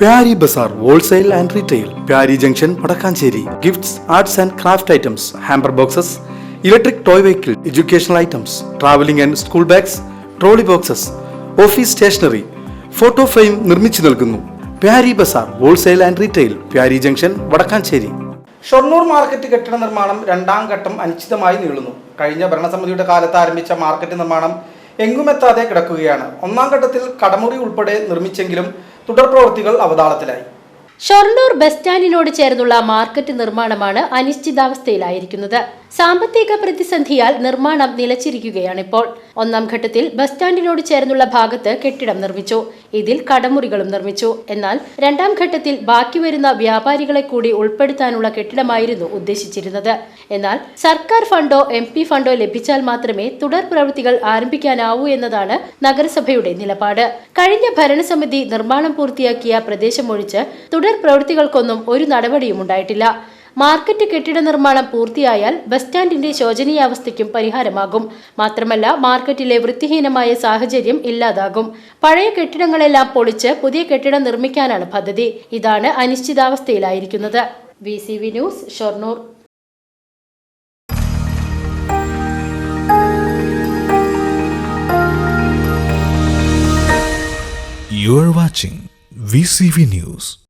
Pyari Bazar wholesale and retail Pyari junction Vadakkanchery. Gifts arts and craft items hamper boxes electric toy vehicle educational items travelling and school bags trolley boxes office stationery photo frame നിർമ്മിച്ചു നൽകുന്നു. Pyari Bazar wholesale and retail Pyari junction Vadakkanchery. Shoranur market കെട്ടിട നിർമ്മാണം രണ്ടാം ഘട്ടം അനിശ്ചിതമായി നീളുന്നു. കഴിഞ്ഞ ഭരണസമിതിയുടെ കാലത്ത് ആരംഭിച്ച മാർക്കറ്റ് നിർമ്മാണം എങ്ങുമെത്താതെ കിടക്കുകയാണ്. ഒന്നാം ഘട്ടത്തിൽ കടമുറി ഉൾപ്പെടെ നിർമ്മിച്ചെങ്കിലും തുടർ പ്രവൃത്തികൾ അവതാളത്തിലായി. ഷൊർണൂർ ബസ് സ്റ്റാൻഡിനോട് ചേർന്നുള്ള മാർക്കറ്റ് നിർമ്മാണമാണ് അനിശ്ചിതാവസ്ഥയിലായിരിക്കുന്നത്. സാമ്പത്തിക പ്രതിസന്ധിയാൽ നിർമ്മാണം നിലച്ചിരിക്കുകയാണിപ്പോൾ. ഒന്നാം ഘട്ടത്തിൽ ബസ് സ്റ്റാൻഡിനോട് ചേർന്നുള്ള ഭാഗത്ത് കെട്ടിടം നിർമ്മിച്ചു. ഇതിൽ കടമുറികളും നിർമ്മിച്ചു. എന്നാൽ രണ്ടാം ഘട്ടത്തിൽ ബാക്കി വരുന്ന വ്യാപാരികളെ കൂടി ഉൾപ്പെടുത്താനുള്ള കെട്ടിടമായിരുന്നു ഉദ്ദേശിച്ചിരുന്നത്. എന്നാൽ സർക്കാർ ഫണ്ടോ എം ഫണ്ടോ ലഭിച്ചാൽ മാത്രമേ തുടർ പ്രവൃത്തികൾ ആരംഭിക്കാനാവൂ എന്നതാണ് നഗരസഭയുടെ നിലപാട്. കഴിഞ്ഞ ഭരണസമിതി നിർമ്മാണം പൂർത്തിയാക്കിയ പ്രദേശമൊഴിച്ച് തുടർ പ്രവൃത്തികൾക്കൊന്നും ഒരു നടപടിയും ഉണ്ടായിട്ടില്ല. മാർക്കറ്റ് കെട്ടിട നിർമ്മാണം പൂർത്തിയായാൽ ബസ് സ്റ്റാൻഡിന്റെ ശോചനീയാവസ്ഥയ്ക്കും പരിഹാരമാകും. മാത്രമല്ല മാർക്കറ്റിലെ വൃത്തിഹീനമായ സാഹചര്യം ഇല്ലാതാകും. പഴയ കെട്ടിടങ്ങളെല്ലാം പൊളിച്ച് പുതിയ കെട്ടിടം നിർമ്മിക്കാനാണ് പദ്ധതി. ഇതാണ് അനിശ്ചിതാവസ്ഥയിലായിരിക്കുന്നത്. V news Shoranur. You watching VCV News.